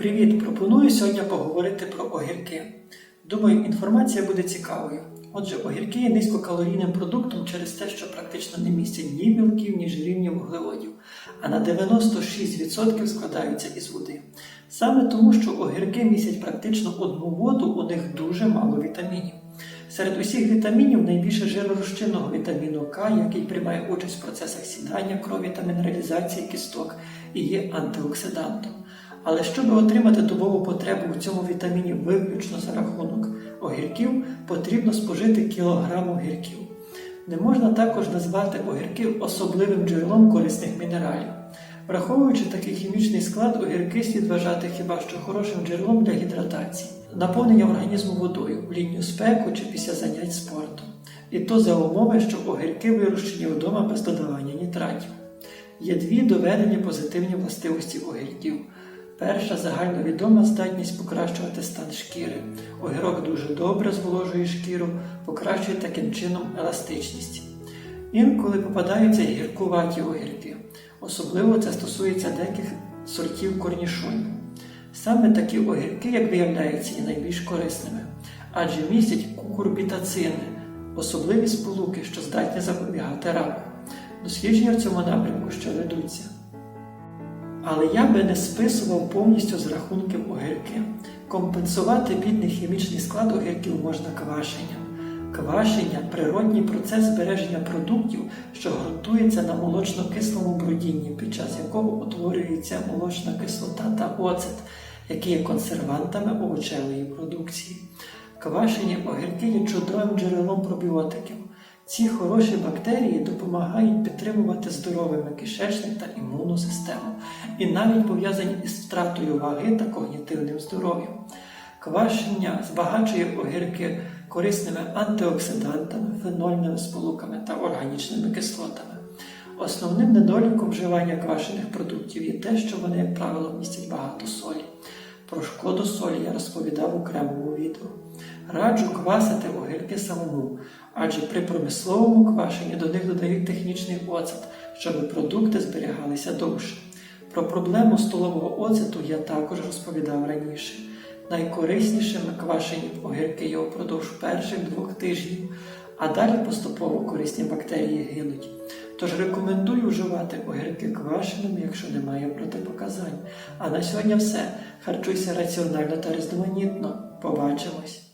Привіт! Пропоную сьогодні поговорити про огірки. Думаю, інформація буде цікавою. Отже, огірки є низькокалорійним продуктом через те, що практично не містять ні білків, ні жирів, ні вуглеводів, а на 96% складаються із води. Саме тому, що огірки містять практично одну воду, у них дуже мало вітамінів. Серед усіх вітамінів найбільше жиророзчинного вітаміну К, який приймає участь в процесах сідання крові та мінералізації кісток і є антиоксидантом. Але щоб отримати добову потребу в цьому вітаміні виключно за рахунок огірків, потрібно спожити кілограм огірків. Не можна також назвати огірків особливим джерелом корисних мінералів. Враховуючи такий хімічний склад, огірки слід вважати хіба що хорошим джерелом для гідратації, наповнення організму водою в літню спеку чи після занять спортом. І то за умови, що огірки вирощені вдома без додавання нітратів. Є дві доведені позитивні властивості огірків. Перша загальновідома здатність покращувати стан шкіри. Огірок дуже добре зволожує шкіру, покращує таким чином еластичність. Інколи попадаються гіркуваті огірки. Особливо це стосується деяких сортів корнішонів. Саме такі огірки, як виявляється, є найбільш корисними, адже містять кукурбітацини, особливі сполуки, що здатні запобігати раку. Дослідження в цьому напрямку ще ведуться. Але я би не списував повністю з рахунків огірки. Компенсувати бідний хімічний склад огірків можна квашенням. Квашення природній процес збереження продуктів, що ґрунтується на молочно-кислому брудінні, під час якого утворюється молочна кислота та оцет, які є консервантами овочевої продукції. Квашені огірки є чудовим джерелом пробіотиків. Ці хороші бактерії допомагають підтримувати здоровими кишечник та імунну систему і навіть пов'язані із втратою ваги та когнітивним здоров'ям. Квашення збагачує огірки корисними антиоксидантами, фенольними сполуками та органічними кислотами. Основним недоліком вживання квашених продуктів є те, що вони, як правило, містять багато солі. Про шкоду солі я розповідав у окремому відео. Раджу квасити огірки самому, адже при промисловому квашенні до них додають технічний оцет, щоб продукти зберігалися довше. Про проблему столового оцету я також розповідав раніше. Найкориснішими квашені огірки є упродовж перших двох тижнів, а далі поступово корисні бактерії гинуть. Тож рекомендую вживати огірки квашеними, якщо немає протипоказань. А на сьогодні все. Харчуйся раціонально та різноманітно. Побачимось!